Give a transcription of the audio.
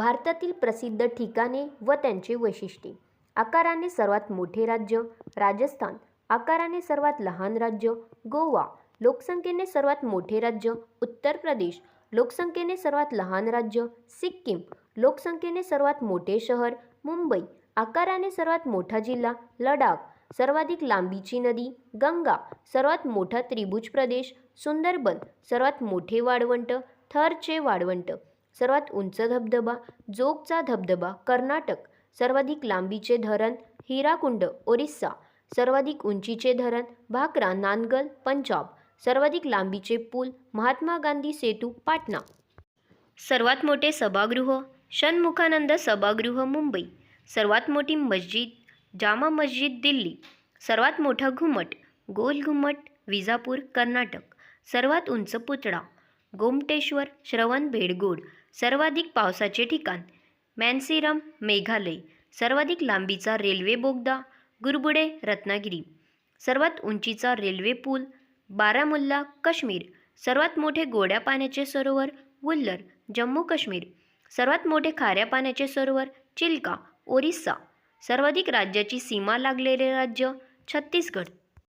भारतातील प्रसिद्ध ठिकाणे व त्यांचे वैशिष्ट्ये. आकाराने सर्वात मोठे राज्य राजस्थान. आकाराने सर्वात लहान राज्य गोवा. लोकसंख्येने सर्वात मोठे राज्य उत्तर प्रदेश. लोकसंख्येने सर्वात लहान राज्य सिक्कीम. लोकसंख्येने सर्वात मोठे शहर मुंबई. आकाराने सर्वात मोठा जिल्हा लडाख. सर्वाधिक लांबीची नदी गंगा. सर्वात मोठा त्रिभुज प्रदेश सुंदरबन. सर्वात मोठे वाळवंट थरचे वाळवंट. सर्वात उंच धबधबा जोगचा धबधबा कर्नाटक. सर्वाधिक लांबीचे धरण हिराकुंड ओरिस्सा. सर्वाधिक उंचीचे धरण भाकरा नानगल पंजाब. सर्वाधिक लांबीचे पूल महात्मा गांधी सेतू पाटणा. सर्वात मोठे सभागृह षण्मुखानंद सभागृह मुंबई. सर्वात मोठी मस्जिद जामा मस्जिद दिल्ली. सर्वात मोठा घुमट गोल घुमट विजापूर कर्नाटक. सर्वात उंच पुतळा. गोमटेश्वर श्रवण भेडगोड सर्वाधिक पावसाचे ठिकाण मॅन्सिरम मेघालय सर्वाधिक लांबीचा रेल्वे बोगदा गुरबुडे रत्नागिरी सर्वात उंचीचा रेल्वे पूल बारामुल्ला काश्मीर सर्वात मोठे गोड्या पाण्याचे सरोवर वुल्लर जम्मू काश्मीर सर्वात मोठे खाऱ्या पाण्याचे सरोवर चिल्का ओरिस्सा सर्वाधिक राज्याची सीमा लागलेले राज्य छत्तीसगड.